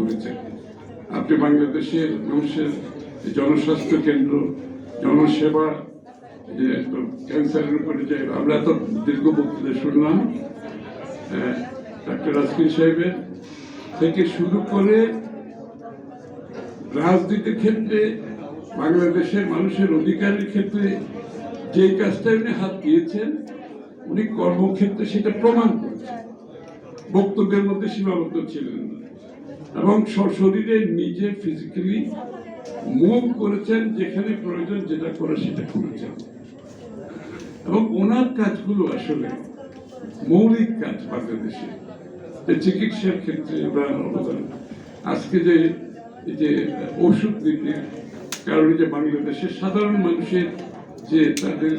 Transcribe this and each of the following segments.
করেছেন আপনি বাংলাদেশের মানুষের জনস্বাস্থ্য কেন্দ্র, জনসেবা যে ক্যান্সারের উপরে যে আমরা তো দীর্ঘ বক্তৃতা শুনলাম ডাক্তার রাজকির সাহেবের থেকে শুরু করে রাজনীতির ক্ষেত্রে, বাংলাদেশের মানুষের অধিকারের ক্ষেত্রে যে কাজটা উনি হাত দিয়েছেন, উনি কর্মক্ষেত্রে সেটা প্রমাণ করেছেন। বক্তব্যের মধ্যে সীমাবদ্ধ ছিলেন না। এবং সশরীরে নিজে ফিজিক্যালি মুভ করেছেন, যেখানে প্রয়োজন যেটা করে সেটা করেছেন। এবং ওনার কাজগুলো আসলে মৌলিক কাজ বাংলাদেশে। চিকিৎসার ক্ষেত্রে অবদান। আজকে যে যে, ওষুধ নীতির কারণে যে বাংলাদেশের সাধারণ মানুষের যে তাদের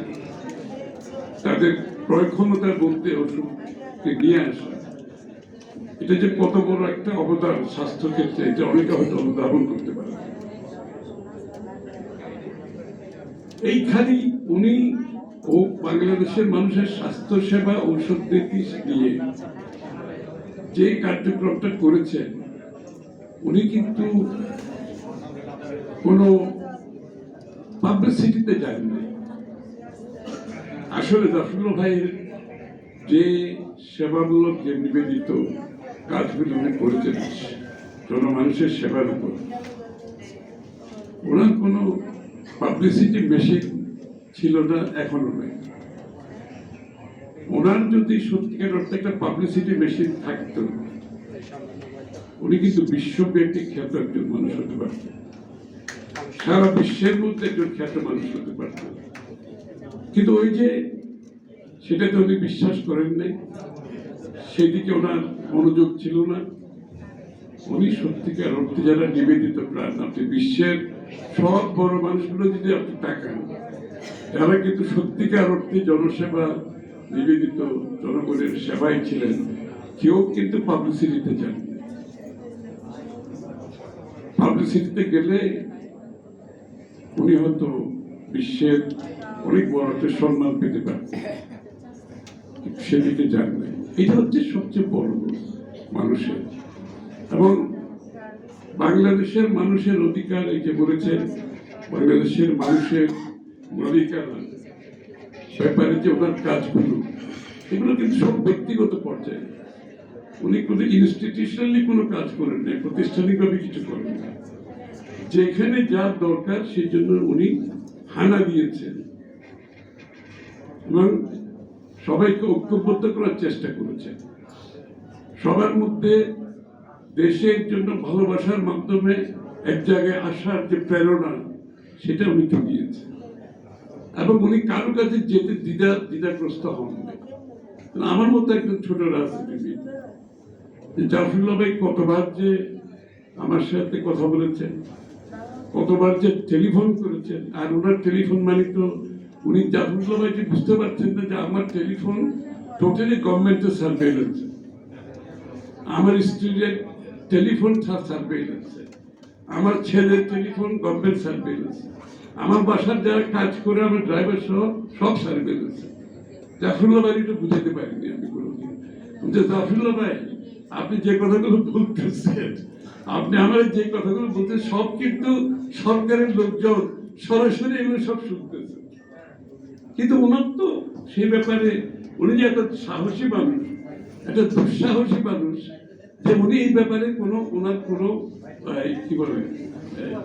তাদের ক্রয় ক্ষমতার মধ্যে ওষুধকে নিয়ে আসা এটা যে কত বড় একটা অবদান স্বাস্থ্য ক্ষেত্রে এটা অনেকে হয়তো অনুধাবন করতে পারে। এইখানে উনি ও বাংলাদেশের মানুষের স্বাস্থ্য সেবা ঔষধ নীতি নিয়ে যে কার্যক্রমটা করেছেন, উনি কিন্তু কোনো পাবলিসিটিতে যান নাই। আসলে জাফরুল্লাহ ভাইয়ের যে সেবামূলক যে নিবেদিত কাজগুলো উনি করেছেন জনমানুষের সেবার উপর। ওনার কোনো পাবলিসিটি মেশিন ছিল না, এখনও নেই। ওনার যদি সত্যিকার অর্থে একটা পাবলিসিটি মেশিন থাকতো, উনি কিন্তু বিশ্বব্যাপী খ্যাত একজন মানুষ হতে পারতেন। সারা বিশ্বের মধ্যে একজন খ্যাত মানুষ হতে পারতেন। কিন্তু ওই যে, সেটাতে উনি বিশ্বাস করেন নাই। সেদিকে ওনার মনোযোগ ছিল না। উনি সত্যিকার অর্থে যারা নিবেদিত প্রাণ, আপনি বিশ্বের সব বড় মানুষগুলো যদি আপনি তাকান যারা কিন্তু সত্যিকার অর্থে জনসেবা, নিবেদিত জনগণের সেবায় ছিলেন। কেউ কিন্তু পাবলিসিটিতে যান পাবলিসিটিতে গেলে উনি হয়তো বিশ্বের অনেক বড় একটা সম্মান পেতে পারতেন। সেদিকে যান এটা হচ্ছে সবচেয়ে বড় এবং বাংলাদেশের মানুষের অধিকার এই যে বলেছেন, বাংলাদেশের মানুষের অধিকার ব্যাপারে যে ওনার কাজগুলো, এগুলো কিন্তু সব ব্যক্তিগত পর্যায়ে। উনি কোনো ইনস্টিটিউশনালি কোনো কাজ করেন নাই, প্রতিষ্ঠানিকভাবে কিছু করেন না যেখানে যা দরকার সেই জন্য উনি হানা দিয়েছেন। এবং সবাইকে ঐক্যবদ্ধ করার চেষ্টা করেছেন। সবার মধ্যে দেশের জন্য ভালোবাসার মাধ্যমে এক জায়গায় আসার যে প্রেরণা, সেটা উনি জুগিয়েছেন এবং উনি কারও কাছে যেতে দ্বিধা, দ্বিধাগ্রস্ত হন। আমার মতো একজন ছোট রাজনীতিবিদ, যে জাফরুল্লাহ ভাই কতবার যে আমার সাথে কথা বলেছেন, কতবার যে টেলিফোন করেছেন, আর ওনার টেলিফোন মানে তো উনি জাফরুল্লাহ ভাই যে বুঝতে পারছেন না যে আমার টেলিফোন টোটালি গভর্নমেন্টের সার্ভেলেন্স আমার স্ত্রীর টেলিফোন সার্ভেলেন্স আমার ছেলের টেলিফোন গভর্নমেন্ট সার্ভেলেন্স আমার বাসার যারা কাজ করে, আমার ড্রাইভার সহ সব সার্ভেলেন্স জাফরুল্লাহ ভাই এটা বুঝাতে পারিনি আমি কোনোদিন। যে জাফরুল্লাহ ভাই, আপনি যে কথাগুলো বলতেছেন, আপনি আমার যে কথাগুলো বলতে সব কিন্তু সরকারের লোকজন সরাসরি এগুলো সব শুনতেছে। কিন্তু ওনার তো সেই ব্যাপারে, উনি যে একটা সাহসী মানুষ, একটা দুঃসাহসী মানুষ যে উনি এই ব্যাপারে কোনো ওনার কোনো কি বলে আহ,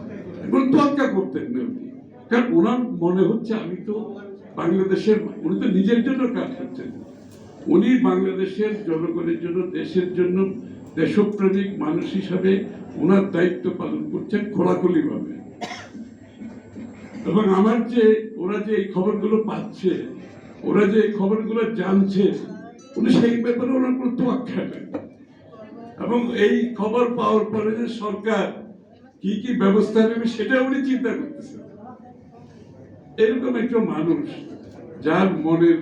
কোনো করতেন না উনি। কারণ ওনার মনে হচ্ছে আমি তো বাংলাদেশের উনি তো নিজের জন্য কাজ করছেন। উনি বাংলাদেশের জনগণের জন্য দেশের জন্য দেশপ্রেমিক মানুষ হিসাবে ওনার দায়িত্ব পালন করছেন খোলাখুলিভাবে। এবং আমার যে ওরা যে এই খবরগুলো পাচ্ছে ওরা যে এই খবরগুলো জানছে উনি সেই ব্যাপারে ওনার কোনো তোয়াক্কা নেই। এবং এই খবর পাওয়ার পরে যে সরকার কি কি ব্যবস্থা নেবে সেটা উনি চিন্তা করতেছেন। এরকম একটা মানুষ যার মনের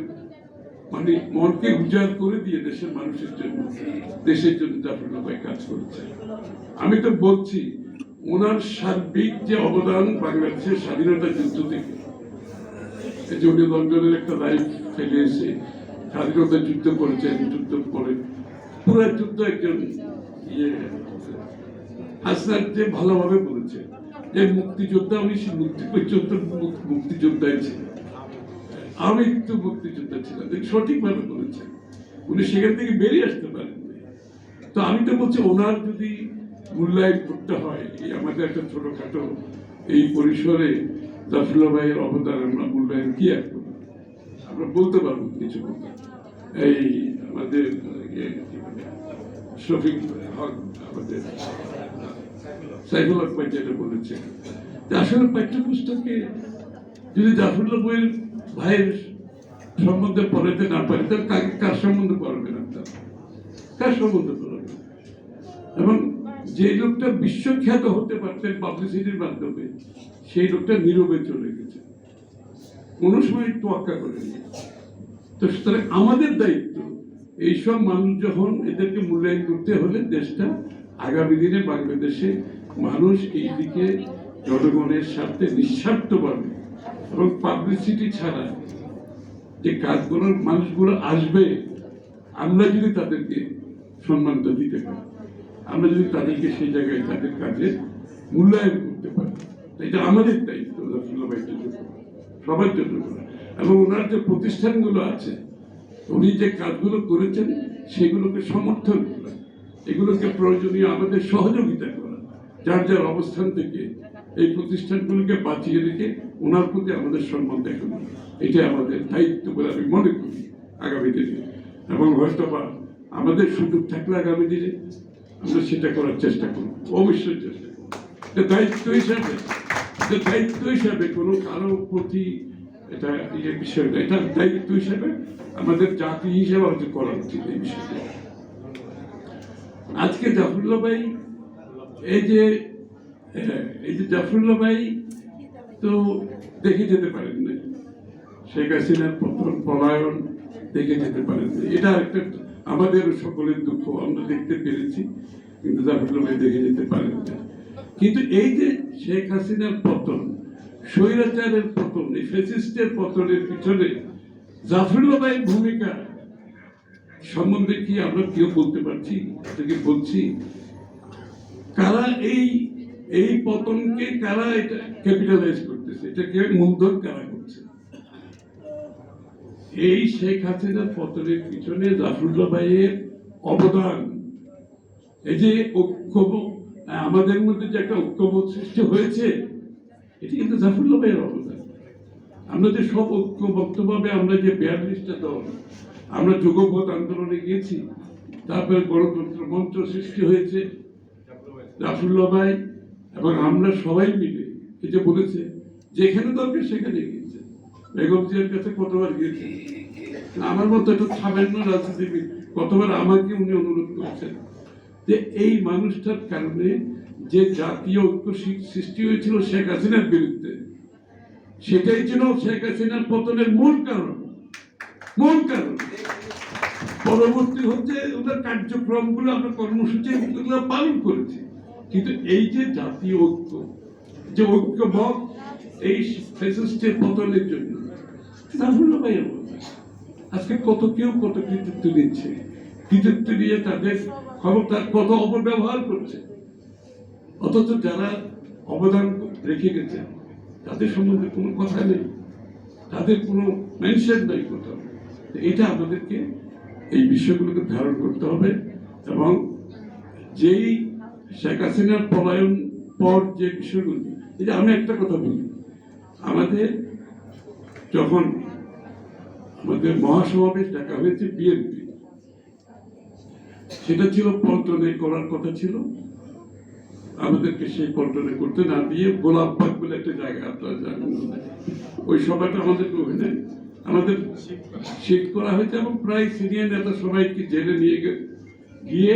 মানে মনকে উজাড় করে দিয়ে দেশের মানুষের জন্য, দেশের জন্য জাফরুল্লাহ ভাই কাজ করেছে। আমি তো বলছি, ওনার সার্বিক যে অবদান বাংলাদেশের স্বাধীনতা যুদ্ধ থেকে, এই যে উনি লন্ডনের একটা লাইফ ফেলে এসে স্বাধীনতা যুদ্ধ করেছেন, যুদ্ধ করে পুরো যুদ্ধ একজন ইয়ে হাসনার যে ভালোভাবে বলেছে যে মুক্তিযোদ্ধা সে মুক্তি পর্যন্ত মুক- মুক্তিযোদ্ধাই ছিলেন। আমি তো মুক্তিযোদ্ধা ছিলাম সঠিকভাবে বলেছেন। উনি সেখান থেকে বেরিয়ে আসতে পারেন তো আমি তো বলছি, ওনার যদি মূল্যায়ন করতে হয়, এই আমাদের একটা ছোটখাটো এই পরিসরে জাফরুল্লাহ ভাইয়ের অবদান, আমরা মূল্যায়ন কি আর আমরা বলতে পারব কিছু কথা। এই আমাদের শফিক হক আমাদের সাইফুল হক ভাই আসলে পাঠ্যপুস্তকে যদি জাফরুল্লাহ বইয়ের ভাইয়ের সম্বন্ধে পড়াতে না পারে, তাহলে কাকে কার সম্বন্ধে পড়বে না তার? কার সম্বন্ধে পড়াবে? এবং যে লোকটা বিশ্বখ্যাত হতে পারতেন পাবলিসিটির মাধ্যমে, সেই লোকটা নীরবে চলে গেছে। কোনো সময় তোয়াক্কা করেনি। তো সুতরাং আমাদের দায়িত্ব এইসব মানুষ যখন এদেরকে মূল্যায়ন করতে হলে দেশটা আগামী দিনে বাংলাদেশে মানুষ এই দিকে জনগণের স্বার্থে নিঃস্বার্থভাবে এবং পাবলিসিটি ছাড়া যে কাজগুলোর মানুষগুলো আসবে, আমরা যদি তাদেরকে সম্মানটা দিতে পারি, আমরা যদি তাদেরকে সেই জায়গায় তাদের কাজে মূল্যায়ন করতে পারি, এটা আমাদের দায়িত্ব সবার জন্য। এবং ওনার যে প্রতিষ্ঠানগুলো আছে উনি যে কাজগুলো করেছেন, সেগুলোকে সমর্থন করা, এগুলোকে প্রয়োজনীয় আমাদের সহযোগিতা করা, যার যার অবস্থান থেকে এই প্রতিষ্ঠানগুলোকে বাঁচিয়ে রেখে ওনার প্রতি আমাদের সম্মান দেখানো এটা আমাদের দায়িত্ব বলে আমি মনে করি আগামী দিনে। এবং হয়তো বা আমাদের সুযোগ থাকলে আগামী দিনে আমরা সেটা করার চেষ্টা করব, অবশ্যই চেষ্টা করব। দায়িত্ব হিসাবে দায়িত্ব হিসাবে কোনো কারও প্রতি এটা ইয়ে বিষয় এটা দায়িত্ব হিসাবে আমাদের জাতি হিসেবে হয়তো করা উচিত এই বিষয়টা আজকে জাফরুল্লাহ ভাই, এই যে এই যে জাফরুল্লাহ ভাই তো দেখে যেতে পারেন না শেখ হাসিনার প্রথম পলায়ন দেখে যেতে পারেন এটা একটা আমাদের সকলের দুঃখ, আমরা দেখতে পেরেছি, কিন্তু জাফরুল্লাহ ভাই দেখে যেতে পারেন না কিন্তু এই যে শেখ হাসিনার পতন, স্বৈরাচারের পতন, এই ফেসিস্টের পতনের পিছনে জাফরুল্লাহ ভাইয়ের ভূমিকা সম্বন্ধে কি আমরা কেউ বলতে পারছি? থেকে বলছি, কারা এই এই পতনকে কারা এটা ক্যাপিটালাইজ করতেছে? এটাকে মূলধন কারা করছে? এই শেখ হাসিনার পতনের পিছনে জাফরুল্লাহ ভাইয়ের অবদান। এই যে ঐক্যবোধ আমাদের মধ্যে যে একটা ঐক্যবোধ সৃষ্টি হয়েছে, এটি কিন্তু জাফরুল্লাহ ভাইয়ের অবদান। আমরা যে সব ঐক্যবদ্ধভাবে আমরা যে বিয়াল্লিশটা দল, আমরা যুগপথ আন্দোলনে গিয়েছি, তারপরে গণতন্ত্র মঞ্চ সৃষ্টি হয়েছে রাফুল্লাহ ভাই এবং আমরা সবাই মিলে এই যে বলেছে, যেখানে দরকার সেখানে গিয়েছে। বেগম জিয়ার কাছে কতবার গিয়েছে? আমার মতো একটা সামান্য রাজনীতিবিদ কতবার আমাকে উনি অনুরোধ করেছেন যে এই মানুষটার কারণে যে জাতীয় ঐক্য সৃষ্টি হয়েছিল শেখ হাসিনার বিরুদ্ধে সেটাই ছিল শেখ হাসিনার পতনের মূল কারণ। মূল কারণ। পরবর্তী হচ্ছে ওদের কার্যক্রমগুলো, আমরা কর্মসূচি পালন করেছি। কিন্তু এই যে জাতীয় ঐক্য, যে ঐক্যমত এই ফেসিস্টের পতনের জন্য রাহুল্লাহ ভাই আজকে কত কেউ কত কৃতিত্ব নিচ্ছে? কৃতিত্ব নিয়ে তাদের ক্ষমতার কত অপব্যবহার করছে? অথচ যারা অবদান রেখে গেছে তাদের সম্বন্ধে কোনো কথা নেই। তাদের কোনো মেনশন নাই কোথাও। এটা আমাদেরকে এই বিষয়গুলোকে ধারণ করতে হবে এবং যেই শেখ হাসিনার পলায়ন পর যে বিষয়গুলি, এই যে আমি একটা কথা বলি। আমাদের যখন আমাদের মহাসমাবেশ ডাকা হয়েছে বিএনপি, সেটা ছিল পল্টনে করার কথা ছিল। আমাদেরকে সেই পল্টনে করতে না দিয়ে গোলাপবাগ বলে একটা জায়গা আপনারা জানেন। ওই সভাটা আমাদের ওখানে আমাদের শিফট করা হয়েছে এবং প্রায় সিনিয়র নেতা সবাইকে জেলে নিয়ে গিয়ে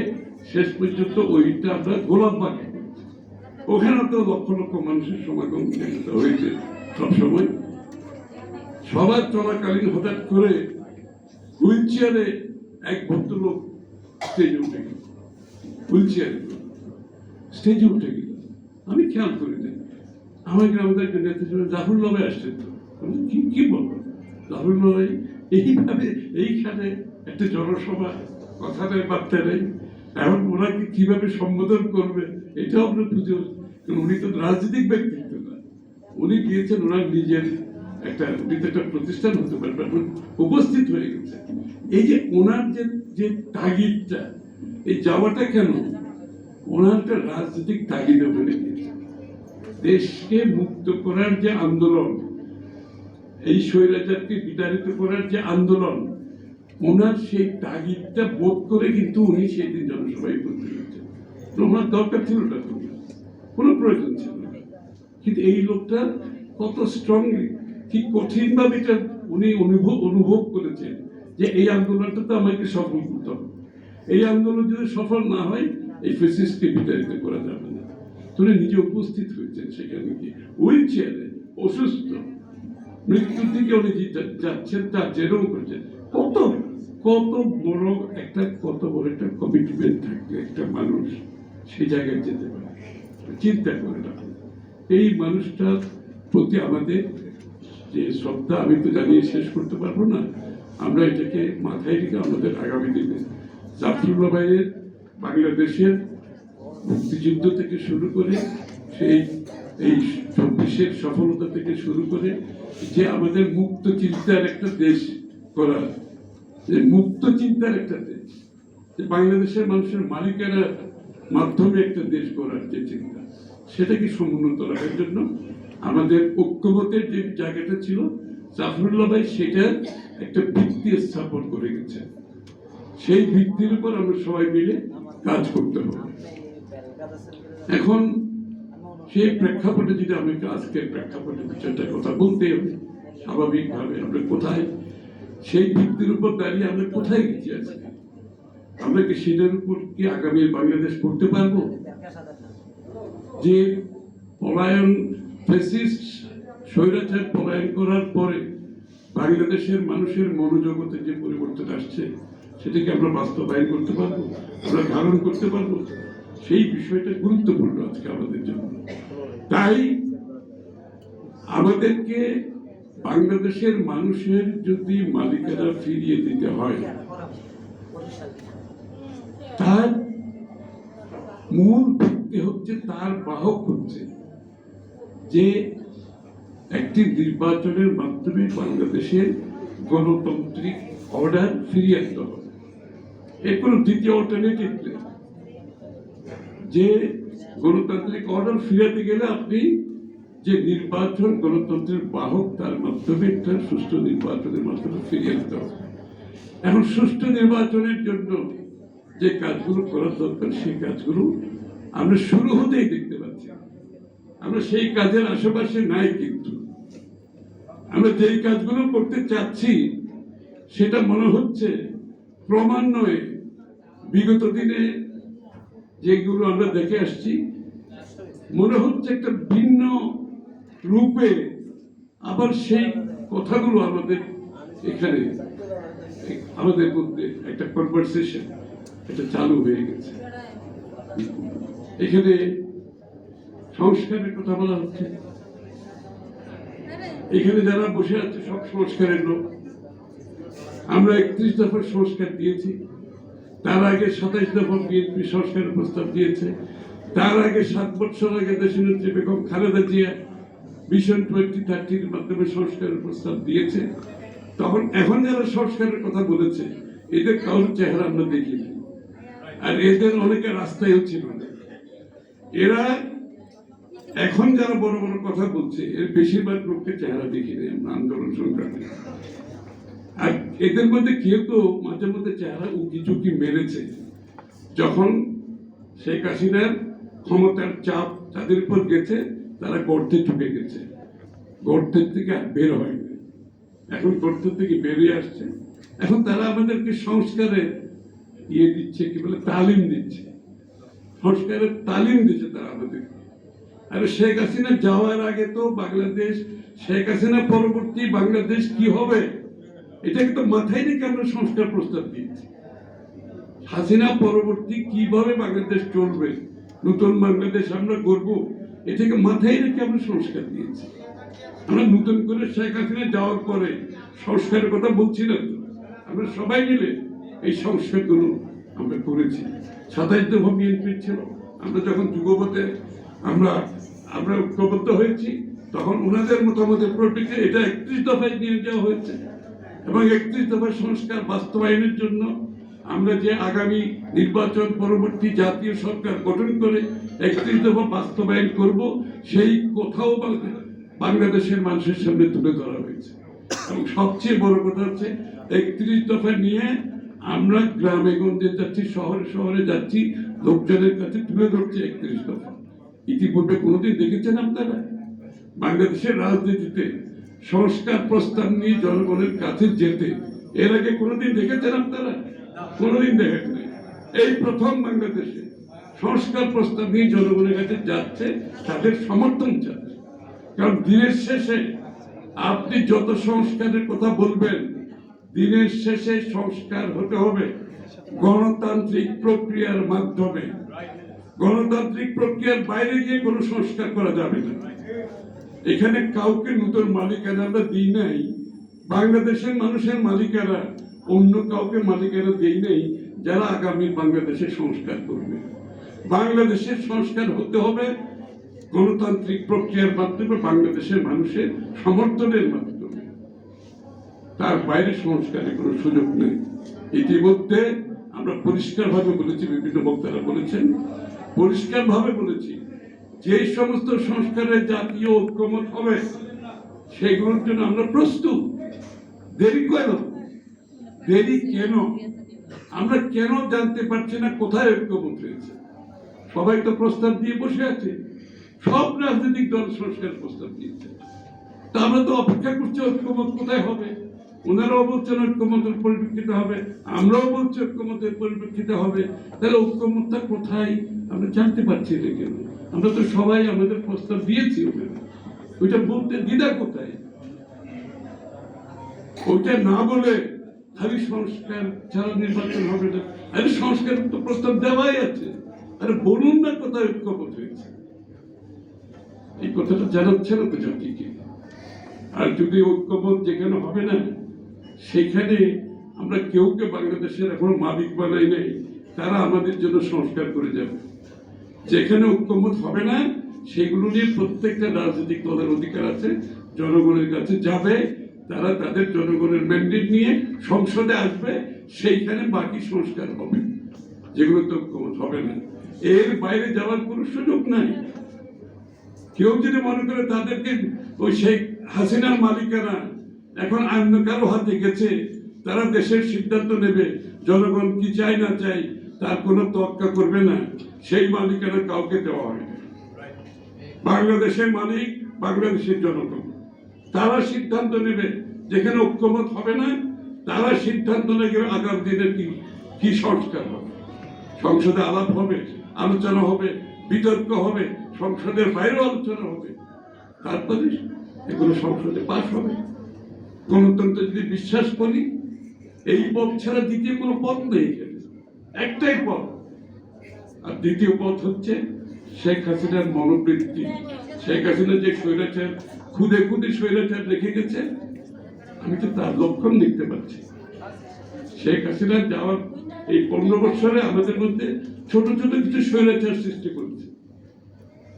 শেষ পর্যন্ত ওইটা আমরা গোলাপবাগে। ওখানে তো লক্ষ লক্ষ মানুষের সমাগম হয়েছে সবসময়। সবার চলাকালীন হঠাৎ করে হুইল চেয়ারে এক ভদ্রলোক স্টেজে উঠে গেল। হুইল চেয়ারে। স্টেজে উঠে গেল। আমি খেয়াল করি না আমার গ্রামে একজন নেতা ছিল জাফরুল্লাহ ভাই আসছেন তো কি বলব? জাফরুল্লাহ ভাই এইভাবে এইখানে একটা জনসভা কথা নেই বার্তা নেই। এখন ওনাকে কীভাবে সম্বোধন করবে, এটাও আমরা বুঝে কারণ উনি তো রাজনৈতিক ব্যক্তিত্ব না। উনি গিয়েছেন, ওনার নিজের একটা, উনি তো একটা প্রতিষ্ঠান হতে পারবে এখন উপস্থিত হয়ে গেছে এই যে ওনার যে যে তাগিদটা, এই যাওয়াটা কেন ওনার একটা রাজনৈতিক তাগিদে বলে গিয়েছে দেশকে মুক্ত করার যে আন্দোলন, এই স্বৈরাচারকে বিতাড়িত করার যে আন্দোলন, ওনার সেই তাগিদটা বোধ করে কিন্তু উনি সেই দিন জনসভায় করতে গেছেন ওনার দরকার ছিল না কোনো কোনো প্রয়োজন ছিল না। কিন্তু এই লোকটা কত স্ট্রংলি কি কঠিনভাবে এটা উনি অনুভব অনুভব করেছেন যে এই আন্দোলনটা তো আমাকে সফল করতে হবে। এই আন্দোলন যদি সফল না হয় এই ফেসিসকে বিতাড়িত করা যাবে না। তুমি নিজে উপস্থিত হয়েছেন সেখানে গিয়ে। হুইল চেয়ারে অসুস্থ। মৃত্যুর দিকে উনি যাচ্ছেন, তার জেরেও করছেন। কত কত বড় একটা, কত বড় একটা কমিটমেন্ট থাকবে একটা মানুষ সেই জায়গায় যেতে পারে। চিন্তা করে না। এই মানুষটার প্রতি আমাদের যে শ্রদ্ধা, আমি তো জানিয়ে শেষ করতে পারব না। আমরা এটাকে মাথায় রেখে আমাদের আগামী দিনে জাফরুল্লাহ ভাইয়ের বাংলাদেশের মুক্তিযুদ্ধ থেকে শুরু করে সেই এই চব্বিশের সফলতা থেকে শুরু করে যে আমাদের মুক্ত চিন্তার একটা দেশ করা যে মুক্ত চিন্তার একটা দেশ। যে বাংলাদেশের মানুষের মালিকেরা মাধ্যমে একটা দেশ করার যে চিন্তা, সেটাকে সমুন্নত রাখার জন্য আমাদের ঐক্যমতের যে জায়গাটা ছিল, জাফরুল্লাহ ভাই সেটা একটা ভিত্তি স্থাপন করে গেছে সেই ভিত্তির উপর আমরা সবাই মিলে কাজ করতে হবে। এখন সেই প্রেক্ষাপটে যদি আমাকে আজকের প্রেক্ষাপটে বিষয়টা কথা বলতে হবে স্বাভাবিকভাবে আমরা কোথায়, সেই ভিত্তির উপর দাঁড়িয়ে আমরা কোথায় গেছি আজকে আমরা কি সেটার উপর কি আগামী বাংলাদেশ করতে পারব? যে পলায়ন ফেসিস্ট স্বৈরাচার পলায়ন করার পরে বাংলাদেশের মানুষের মনোজগতে যে পরিবর্তন আসছে সেটাকে আমরা বাস্তবায়ন করতে পারব, আমরা ধারণ করতে পারব। সেই বিষয়টা গুরুত্বপূর্ণ আজকে আমাদের জন্য। তাই আমাদেরকে বাংলাদেশের মানুষের যদি মালিকানা ফিরিয়ে দিতে হয়, তার মূল ভিত্তি হচ্ছে, তার বাহক হচ্ছে যে একটি নির্বাচনের মাধ্যমে বাংলাদেশের গণতান্ত্রিক অর্ডার ফিরিয়ে আনতে হবে। এর কোনো দ্বিতীয় অল্টারনেটিভ নেই যে গণতান্ত্রিক অর্ডার ফিরাতে গেলে আপনি যে নির্বাচন, গণতন্ত্রের বাহক, তার মাধ্যমে একটা সুষ্ঠু নির্বাচনের মাধ্যমে ফিরিয়ে আনতে হবে। এখন সুষ্ঠু নির্বাচনের জন্য যে কাজগুলো করার দরকার, সেই কাজগুলো আমরা শুরু হতেই দেখতে পাচ্ছি। আমরা সেই কাজের আশেপাশে নাই কিন্তু। আমরা যেই কাজগুলো করতে চাচ্ছি, সেটা মনে হচ্ছে ক্রমান্বয়ে বিগত দিনে যেগুলো আমরা দেখে আসছি, মনে হচ্ছে একটা ভিন্ন রূপে আবার সেই কথাগুলো আমাদের এখানে, আমাদের মধ্যে একটা কনভারসেশন এটা চালু হয়ে গেছে। এখানে সংস্কারের কথা বলা হচ্ছে। এখানে যারা বসে আছে সব সংস্কারের লোক। আমরা একত্রিশ দফার সংস্কার দিয়েছি। তার আগে সাতাইশ দফা বিএনপি সংস্কারের প্রস্তাব দিয়েছে। তার আগে সাত বছর আগে দেশের নেত্রী বেগম খালেদা জিয়া মিশন টোয়েন্টি থার্টির মাধ্যমে সংস্কারের প্রস্তাব দিয়েছে। তখন এখন যারা সংস্কারের কথা বলেছে, এদের কারোর চেহারা আমরা দেখিনি। আর এদের অনেকে রাস্তায়ও ছিল না। এরা এখন যারা বড় বড় কথা বলছে, এর বেশিরভাগ লোককে চেহারা দেখিনি আন্দোলন সংগ্রামে। আর এদের মধ্যে কেউ তো মাঝে মধ্যে চেহারা উকি চুকি মেরেছে। যখন শেখ হাসিনার ক্ষমতার চাপ তাদের উপর গেছে, তারা গর্তে ঢুকে গেছে। গর্তের থেকে আর বের হয়নি। এখন গর্তের থেকে বেরিয়ে আসছে। এখন তারা আমাদেরকে সংস্কারে ইয়ে দিচ্ছে, কি বলে, তালিম দিচ্ছে। সংস্কারের তালিম দিচ্ছে তারা আমাদেরকে। আরে শেখ হাসিনা যাওয়ার আগে তো বাংলাদেশ, শেখ হাসিনা পরবর্তী বাংলাদেশ কি হবে? এটাকে তো মাথায় রেখে আমরা সংস্কার প্রস্তাব দিয়েছি। হাসিনা পরবর্তী কীভাবে বাংলাদেশ চলবে, নতুন বাংলাদেশ আমরা গড়ব, এটাকে মাথায় রেখে আমরা সংস্কার দিয়েছি। আমরা নতুন করে শেখ হাসিনা যাওয়ার পরে সংস্কারের কথা বলছি না আমরা সবাই মিলে এই সংস্কারগুলো আমরা করেছি। সাতাইশ দফা বিএনপির ছিল, আমরা যখন যুগপথে আমরা আমরা ঐক্যবদ্ধ হয়েছি, তখন ওনাদের মতামতের পরিপ্রেক্ষিতে এটা একত্রিশ দফায় নিয়ে যাওয়া হয়েছে। এবং একত্রিশ দফার সংস্কার বাস্তবায়নের জন্য আমরা যে আগামী নির্বাচন পরবর্তী জাতীয় সরকার গঠন করে একত্রিশ দফা বাস্তবায়ন করব, সেই কোথাও বাংলাদেশের মানুষের সামনে তুলে ধরা হয়েছে। এবং সবচেয়ে বড় কথা হচ্ছে, একত্রিশ দফা নিয়ে আমরা গ্রামে গঞ্জে যাচ্ছি, শহরে শহরে যাচ্ছি, লোকজনের কাছে তুলে ধরছি একত্রিশ দফা। ইতিপূর্বে কোনোদিন দেখেছেন আপনারা? বাংলাদেশের রাজনীতিতে সংস্কার প্রস্তাব নিয়ে জনগণের কাছে যেতে। এর আগে কোনোদিন দেখেছেন আপনারা? কোনোদিন দেখেন এই প্রথম বাংলাদেশে সংস্কার প্রস্তাব নিয়ে জনগণের কাছে যাচ্ছে, তাদের সমর্থন চাচ্ছে। কারণ দিনের শেষে আপনি যত সংস্কারের কথা বলবেন, দিনের শেষে সংস্কার হতে হবে গণতান্ত্রিক প্রক্রিয়ার মাধ্যমে। গণতান্ত্রিক প্রক্রিয়ার বাইরে গিয়ে কোনো সংস্কার করা যাবে না। এখানে কাউকে নতুন মালিকানা আমরা দিই নাই। বাংলাদেশের মানুষের মালিকানা অন্য কাউকে মালিকানা দিই নাই, যারা আগামী বাংলাদেশের সংস্কার করবে। বাংলাদেশের সংস্কার হতে হবে গণতান্ত্রিক প্রক্রিয়ার মাধ্যমে বাংলাদেশের মানুষের সমর্থনের মাধ্যমে। তার বাইরে সংস্কারের কোনো সুযোগ নেই। ইতিমধ্যে আমরা পরিষ্কারভাবে বলেছি, বিভিন্ন বক্তারা বলেছেন, পরিষ্কারভাবে বলেছি। যে সমস্ত সংস্কারের জাতীয় ঐক্যমত হবে, সেগুলোর জন্য আমরা প্রস্তুত। দেরি কেন? দেরি কেন? আমরা কেন জানতে পারছি না কোথায় ঐক্যমত হয়েছে সবাই তো প্রস্তাব দিয়ে বসে আছে। সব রাজনৈতিক দল সংস্কার প্রস্তাব দিয়েছে। তা আমরা তো অপেক্ষা করছি ঐক্যমত কোথায় হবে? ওনারাও বলছেন ঐক্যমতের পরিপ্রেক্ষিতে হবে। আমরাও বলছি ঐক্যমতের পরিপ্রেক্ষিতে হবে। তাহলে ঐক্যমতটা কোথায়? আমরা জানতে পারছি না কেন? আমরা তো সবাই আমাদের প্রস্তাব দিয়েছি ওখানে ওইটা বলতে দ্বিধা কোথায়? ওইটা না বলে খালি সংস্কার ছাড়া নির্বাচন হবে আরে সংস্কার তো প্রস্তাব দেওয়াই আছে। আরে বলুন না কোথায় ঐক্যমত হয়েছে। এই কথাটা জানাচ্ছে না তো জাতিকে আর যদি ঐক্যমত যেখানে হবে না, সেখানে আমরা কেউ কে বাংলাদেশের এখনও মালিক বানাই নাই, তারা আমাদের জন্য সংস্কার করে যাবে। যেখানে ঐক্যমত হবে না, সেগুলো নিয়ে প্রত্যেকটা রাজনৈতিক দলের অধিকার আছে, জনগণের কাছে যাবে, তারা তাদের জনগণের ম্যান্ডেট নিয়ে সংসদে আসবে, সেইখানে বাকি সংস্কার হবে। যেগুলো তো ঐক্যমত হবে না। এর বাইরে যাওয়ার কোনো সুযোগ নাই। কেউ যদি মনে করে তাদেরকে ওই শেখ হাসিনার মালিকানা এখন অন্য কারও হাতে গেছে, তারা দেশের সিদ্ধান্ত নেবে, জনগণ কি চাই না চাই তার কোনো তোয়াক্কা করবে না। সেই মালিকানা কাউকে দেওয়া হয় না বাংলাদেশের মালিক বাংলাদেশের জনগণ। তারা সিদ্ধান্ত নেবে যেখানে ঐক্যমত হবে না, তারা সিদ্ধান্ত নেবে আগামী দিনে কি কি সংস্কার হবে। সংসদে আলাপ হবে, আলোচনা হবে, বিতর্ক হবে, সংসদের বাইরেও আলোচনা হবে। তারপরে এগুলো সংসদে পাশ হবে। গণতন্ত্র যদি বিশ্বাস করি, এই পথ ছাড়া দ্বিতীয় কোনো পথ নেই একটাই পথ আর দ্বিতীয় পথ হচ্ছে শেখ হাসিনার মনোবৃত্তি। শেখ হাসিনা যে স্বৈরাচার, খুদে খুদে স্বৈরাচার রেখে গেছে, আমি তো তার লক্ষণ দেখতে পাচ্ছি। শেখ হাসিনা যাওয়ার এই পনেরো বছরে আমাদের মধ্যে ছোট ছোট কিছু স্বৈরাচার সৃষ্টি করেছে।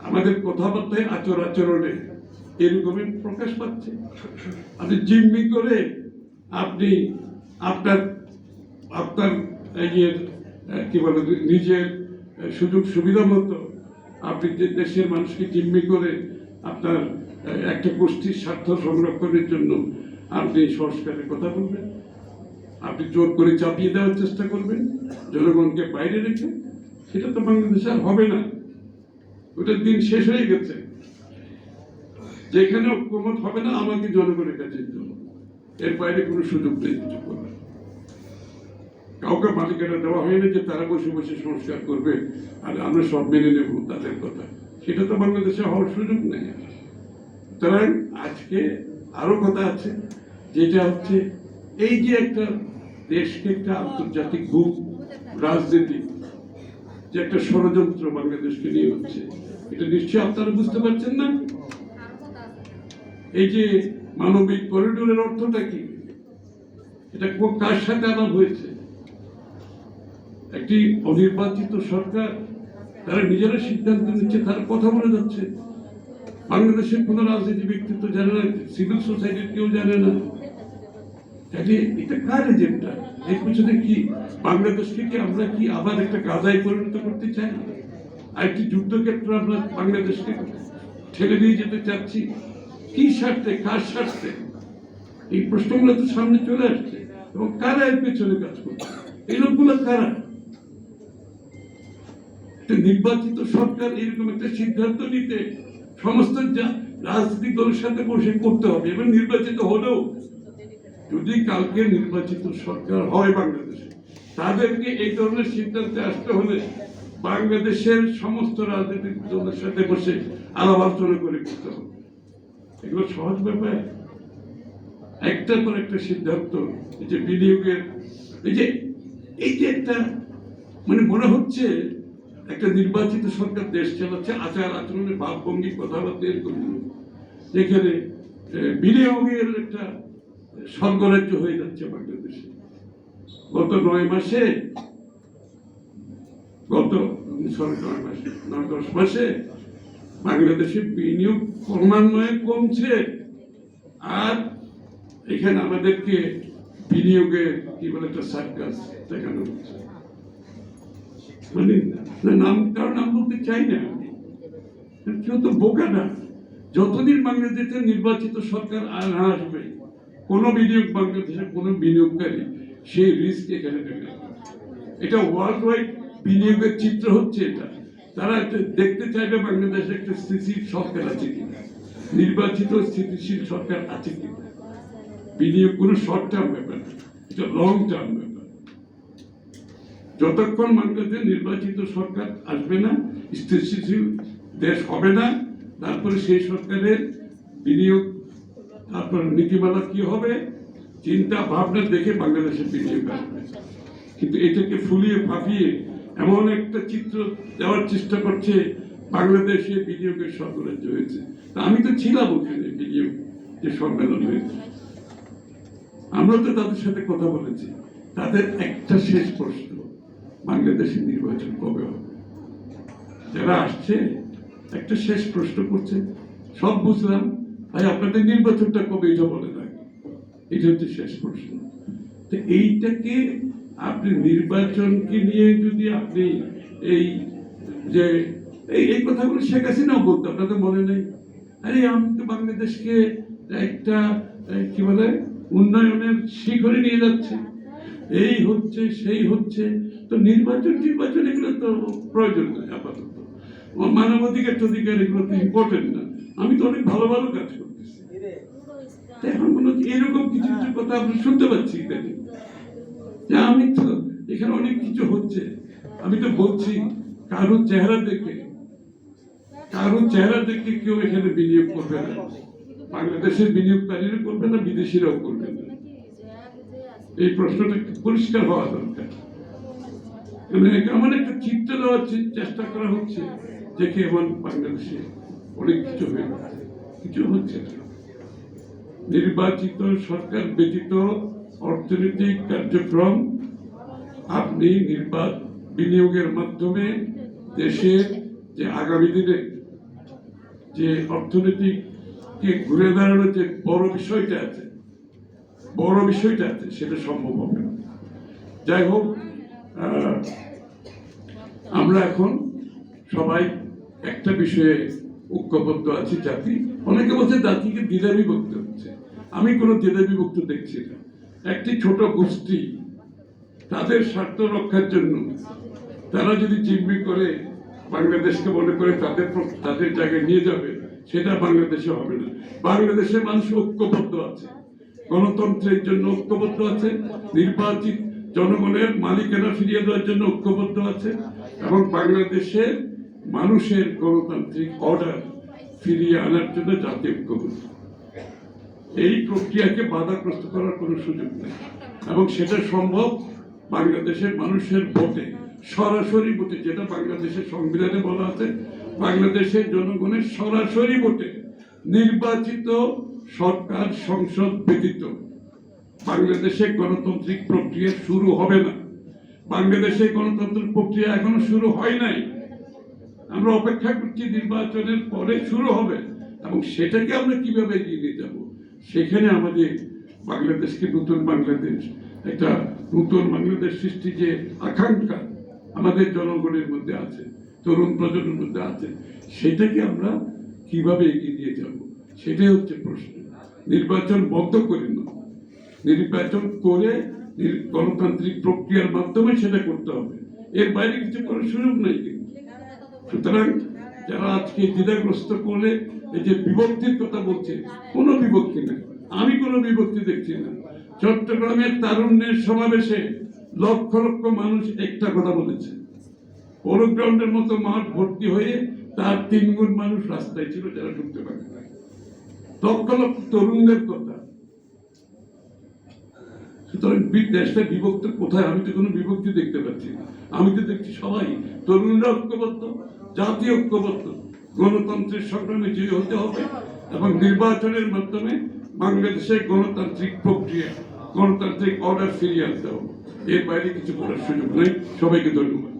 আমাদের কথাবার্তায় আচর আচরণে এরকমই প্রকাশ পাচ্ছে। আপনি জিম্মি করে আপনি আপনার আপনার এই যে কি বলে, নিজের সুযোগ সুবিধা মতো আপনি যে দেশের মানুষকে জিম্মি করে আপনার একটা গোষ্ঠীর স্বার্থ সংরক্ষণের জন্য আপনি সংস্কারের কথা বলবেন। আপনি জোর করে চাপিয়ে দেওয়ার চেষ্টা করবেন, জনগণকে বাইরে রেখে। সেটা তো বাংলাদেশে আর হবে না। ওটার দিন শেষ হয়ে গেছে। যেখানে ঐক্যমত হবে না, আমাকে জনগণের কাছে যেতে হবে। এর বাইরে কোনো সুযোগ নেই কিছু করার। কাউকে মালিকানা দেওয়া হয়নি যে তারা বসে বসে সংস্কার করবে। আর আমরা সব মেনে নেব তাদের কথা। সেটা তো বাংলাদেশে হওয়ার সুযোগ নেই। সুতরাং আজকে আরও কথা আছে, যেটা হচ্ছে এই যে একটা দেশকে একটা আন্তর্জাতিক ভূ রাজনীতি, যে একটা ষড়যন্ত্র বাংলাদেশকে নিয়ে হচ্ছে, এটা নিশ্চয়ই আপনারা বুঝতে পারছেন না? এই যে মানবিক করিডোরের অর্থটা কি? এটা কার সাথে আলাপ হয়েছে? একটি অনির্বাচিত সরকার, তারা নিজেরা সিদ্ধান্ত নিচ্ছে, তারা কথা বলে যাচ্ছে। বাংলাদেশের কোনো রাজনীতি ব্যক্তিত্ব জানে না, সিভিল সোসাইটির কেউ জানে না। কাজে এটা কার এজেন্ডা? এর পিছনে কি? বাংলাদেশকে কি আমরা কি আবার একটা গাজায় পরিণত করতে চাই? আর একটি যুদ্ধক্ষেত্র আমরা বাংলাদেশকে ঠেলে নিয়ে যেতে চাচ্ছি? কি স্বার্থে, কার স্বার্থে? এই প্রশ্নগুলো তো সামনে চলে আসছে। এবং কারা এর পেছনে কাজ করছে? এই লোকগুলো কারা? নির্বাচিত সরকার এরকম একটা সিদ্ধান্ত নিতে সমস্ত রাজনৈতিক দলের সাথে বসে করতে হবে এবং নির্বাচিত হলেও যদি কালকে নির্বাচিত সরকার হয় বাংলাদেশে, তাদেরকে এই ধরনের সিদ্ধান্তে আসতে হলে বাংলাদেশের সমস্ত রাজনৈতিক দলের সাথে বসে আলাপ আলোচনা করে করতে হবে। এগুলো সহজ ব্যাপার। একটার পর একটা সিদ্ধান্ত, এই যে বিনিয়োগের, এই যে এই যে একটা মানে মনে হচ্ছে একটা নির্বাচিত সরকার দেশ চালাচ্ছে, আচার আচরণের ভাবভঙ্গি কথাবার্তা এরকম যেখানে বিনিয়োগের একটা স্বর্গরাজ্য হয়ে যাচ্ছে বাংলাদেশে। গত নয় মাসে, গত সরি, নয় মাসে, নয়, দশ মাসে বাংলাদেশে বিনিয়োগ ক্রমান্বয়ে কমছে। আর এখানে আমাদেরকে বিনিয়োগে কি বলে একটা সার্কাস দেখানো হচ্ছে। মানে নাম নাম বলতে চাই না কেউ তো বোকা না। যতদিন বাংলাদেশে নির্বাচিত সরকার আর না আসবে কোনো বিনিয়োগ বাংলাদেশের কোনো বিনিয়োগকারী সেই রিস্ক এখানে নেবে এটা ওয়ার্ল্ড ওয়াইড বিনিয়োগের চিত্র হচ্ছে এটা। তারা দেখতে চাইবে বাংলাদেশে একটা স্থিতিশীল সরকার আছে কিনা নির্বাচিত স্থিতিশীল সরকার আছে কিনা। বিনিয়োগ কোনো শর্ট টার্ম ব্যাপার না, এটা লং টার্ম ব্যাপার। যতক্ষণ বাংলাদেশে নির্বাচিত সরকার আসবে না, স্থিতিশীল দেশ হবে না, তারপরে সেই সরকারের বিনিয়োগ, তারপর নীতিমালা কি হবে, চিন্তা ভাবনা দেখে বাংলাদেশের বিনিয়োগ আসবে কিন্তু এটাকে ফুলিয়ে ফাঁপিয়ে এমন একটা চিত্র দেওয়ার চেষ্টা করছে বাংলাদেশে বিনিয়োগের স্বর্গরাজ্য হয়েছে। তা আমি তো ছিলাম ওখানে বিনিয়োগ, যে সম্মেলন হয়েছে। আমরা তো তাদের সাথে কথা বলেছি। তাদের একটা শেষ প্রশ্ন বাংলাদেশের নির্বাচন কবে হবে? যারা আসছে, একটা শেষ প্রশ্ন করছে, সব বুঝলাম, ভাই, আপনাদের নির্বাচনটা কবে এটা বলে না এটা হচ্ছে শেষ প্রশ্ন। তো এইটাকে আপনি নির্বাচনকে নিয়ে যদি আপনি এই যে, এই এই কথাগুলো শেখ হাসিনাও বলতো, আপনাদের মনে নেই? আরে, আমি তো বাংলাদেশকে একটা কি বলে, উন্নয়নের শিখরে নিয়ে যাচ্ছে। এই হচ্ছে, সেই হচ্ছে তো নির্বাচন নির্বাচন এগুলো তো প্রয়োজন নেই আপাতত। আমার মানবাধিকার অধিকার এগুলো তো ইম্পর্টেন্ট না। আমি তো অনেক ভালো ভালো কাজ করতেছি। এখন মনে এরকম কিছু কিছু কথা আমরা শুনতে পাচ্ছি ইদানিং। যে আমি তো এখানে অনেক কিছু হচ্ছে। আমি তো বলছি, কারও চেহারা দেখে, কারও চেহারা দেখে কেউ এখানে বিনিয়োগ করবে না। বাংলাদেশের বিনিয়োগকারীরা করবে না, বিদেশিরাও করবে না। এই প্রশ্নটা পরিষ্কার হওয়া দরকার। এমন একটা চিত্র দেওয়ার চেষ্টা করা হচ্ছে দেখে এমন বাংলাদেশে অনেক কিছু হয়ে কিছু হচ্ছে নির্বাচিত সরকার ব্যতীত অর্থনৈতিক কার্যক্রম আপনি নির্বাচ বিনিয়োগের মাধ্যমে দেশের যে আগামী দিনে যে অর্থনীতিকে ঘুরে দাঁড়ানোর যে বড় বিষয়টা আছে, বড় বিষয়টা আছে, সেটা সম্ভব হবে যাই হোক আমরা এখন সবাই একটা বিষয়ে ঐক্যবদ্ধ আছি, জাতি। অনেকে বলছে জাতিকে দ্বিধা বিভক্ত হচ্ছে। আমি কোনো দ্বিধা বিভক্ত দেখছি না। একটি ছোট গোষ্ঠী তাদের স্বার্থ রক্ষার জন্য তারা যদি জিম্মি করে বাংলাদেশকে মনে করে তাদের তাদের জায়গায় নিয়ে যাবে, সেটা বাংলাদেশে হবে না। বাংলাদেশের মানুষ ঐক্যবদ্ধ আছে। গণতন্ত্রের জন্য ঐক্যবদ্ধ আছে, নির্বাচিত জনগণের মালিকানা ফিরিয়ে দেওয়ার জন্য ঐক্যবদ্ধ আছে এবং বাংলাদেশের মানুষের গণতান্ত্রিক অর্ডার ফিরিয়ে আনার জন্য জাতীয় ঐক্যবদ্ধ। এই প্রক্রিয়াকে বাধাগ্রস্ত করার কোনো সুযোগ নেই এবং সেটা সম্ভব বাংলাদেশের মানুষের ভোটে, সরাসরি ভোটে, যেটা বাংলাদেশের সংবিধানে বলা আছে। বাংলাদেশের জনগণের সরাসরি ভোটে নির্বাচিত সরকার সংসদ ব্যতীত বাংলাদেশে গণতান্ত্রিক প্রক্রিয়া শুরু হবে না। বাংলাদেশে গণতন্ত্র প্রক্রিয়া এখনও শুরু হয় নাই। আমরা অপেক্ষা করছি নির্বাচনের পরে শুরু হবে এবং সেটাকে আমরা কীভাবে এগিয়ে নিয়ে যাব? সেখানে আমাদের বাংলাদেশকে নতুন বাংলাদেশ, একটা নতুন বাংলাদেশ সৃষ্টি যে আকাঙ্ক্ষা আমাদের জনগণের মধ্যে আছে, তরুণ প্রজন্মের মধ্যে আছে, সেটাকে আমরা কীভাবে এগিয়ে নিয়ে যাব? সেটাই হচ্ছে প্রশ্ন। নির্বাচন বন্ধ করে না নির্বাচন করে গণতান্ত্রিক প্রক্রিয়ার মাধ্যমে সেটা করতে হবে। এর বাইরে কিছু করার সুযোগ নেই সুতরাং যারা আজকে দ্বিধাগ্রস্ত করে এই যে বিভক্তির কথা বলছে, কোনো বিভক্তি নেই। আমি কোনো বিভক্তি দেখছি না। চট্টগ্রামের তারুণ্যের সমাবেশে লক্ষ লক্ষ মানুষ একটা কথা বলেছে। পৌরগ্রাউন্ডের মতো মাঠ ভর্তি হয়ে তার তিন গুণ মানুষ রাস্তায় ছিল যারা ঢুকতে পারে। লক্ষ লক্ষ তরুণদের কথা। সুতরাং দেশটা বিভক্ত কোথায়? আমি তো কোনো বিভক্তি দেখতে পাচ্ছি আমি তো দেখছি সবাই তরুণরা ঐক্যবদ্ধ, জাতি ঐক্যবদ্ধ। গণতন্ত্রের সংগ্রামে জয়ী হতে হবে এবং নির্বাচনের মাধ্যমে বাংলাদেশে গণতান্ত্রিক প্রক্রিয়া, গণতান্ত্রিক অর্ডার ফিরিয়ে আনতে হবে। এর বাইরে কিছু করার সুযোগ নেই। সবাইকে ধন্যবাদ।